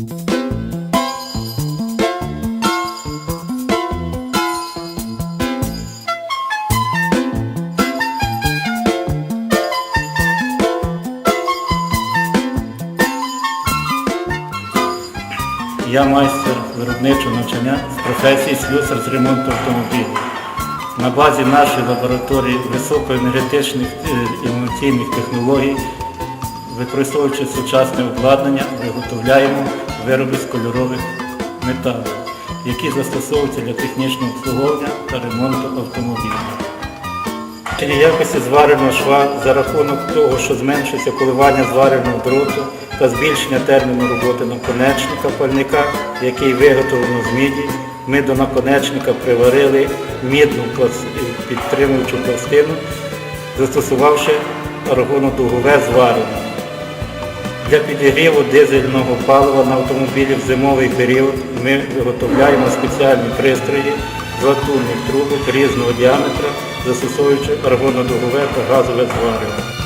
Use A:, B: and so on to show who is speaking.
A: Я майстер виробничого навчання з професії слюсар з ремонту автомобілів. На базі нашої лабораторії високоенергетичних е, інноваційних технологій, використовуючи сучасне обладнання, виготовляємо вироби з кольорових металів, які застосовуються для технічного обслуговування та ремонту автомобілів. Чи якості звареного шва за рахунок того, що зменшується коливання звареного дроту та збільшення терміну роботи наконечника пальника, який виготовлено з міді, ми до наконечника приварили мідну підтримуючу пластину, застосувавши аргонодугове зварення. Для підігріву дизельного палива на автомобілі в зимовий період ми виготовляємо спеціальні пристрої з латунних трубок різного діаметра, застосовуючи аргонодугове та газове зварювання.